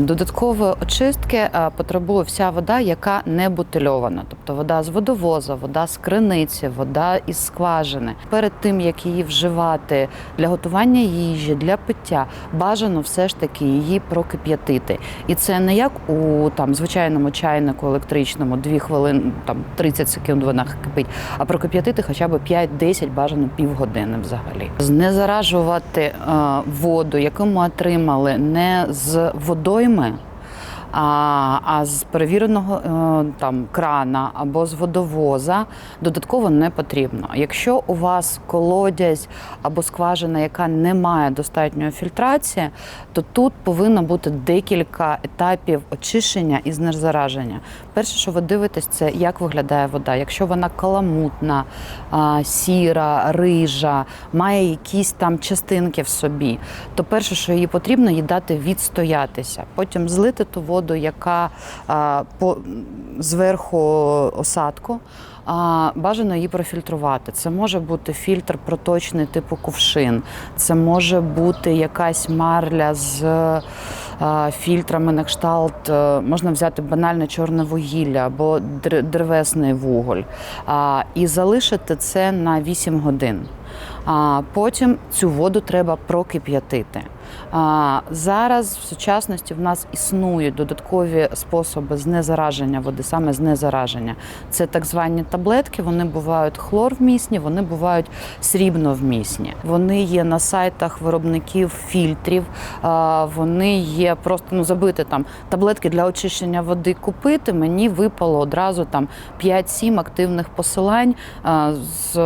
Додаткової очистки е, потребує вся вода, яка не бутильована, тобто вода з водовоза, вода з криниці, вода із скважини. Перед тим як її вживати для готування їжі, для пиття, бажано все ж таки її прокип'ятити. І це не як у там звичайному чайнику електричному, 2 хвилини, там 30 секунд вона кипить, а прокип'ятити хоча б 5-10, бажано півгодини взагалі. Знезаражувати е, воду, яку ми отримали не з водойми, а, а з перевіреного е, там крана або з водовоза додатково не потрібно. Якщо у вас колодязь або скважина, яка не має достатньої фільтрації, то тут повинно бути декілька етапів очищення і знезараження. Перше, що ви дивитесь, це як виглядає вода. Якщо вона каламутна, сіра, рижа, має якісь там частинки в собі, то перше, що їй потрібно, їй дати відстоятися. Потім злити ту воду, яка а, по зверху осадку. А, бажано її профільтрувати. Це може бути фільтр проточний типу кувшин, це може бути якась марля з а, фільтрами на кшталт. е, Можна взяти банальне чорне вугілля або древесний вуголь а, і залишити це на 8 годин. А потім цю воду треба прокип'ятити. Зараз в сучасності в нас існують додаткові способи знезараження води, саме знезараження. Це так звані таблетки. Вони бувають хлорвмісні, вони бувають срібновмісні. Вони є на сайтах виробників фільтрів. Вони є просто ну забити там таблетки для очищення води купити. Мені випало одразу там 5-7 активних посилань з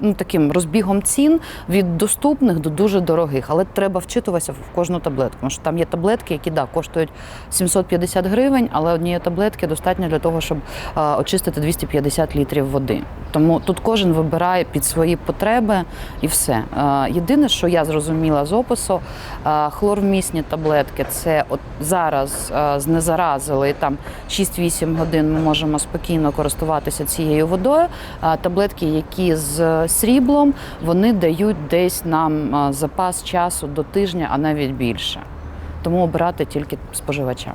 ну, таким розбігом цін від доступних до дуже дорогих, але треба вчитуватися в кожну таблетку. Тому що там є таблетки, які да, коштують 750 гривень, але однієї таблетки достатньо для того, щоб а, очистити 250 літрів води. Тому тут кожен вибирає під свої потреби і все. А, Єдине, що я зрозуміла з опису, а, хлорвмісні таблетки це от зараз а, знезаразили і там 6-8 годин ми можемо спокійно користуватися цією водою. А таблетки, які з сріблом, вони дають десь нам запас часу до тижня, а навіть більше. Тому обирати тільки споживача.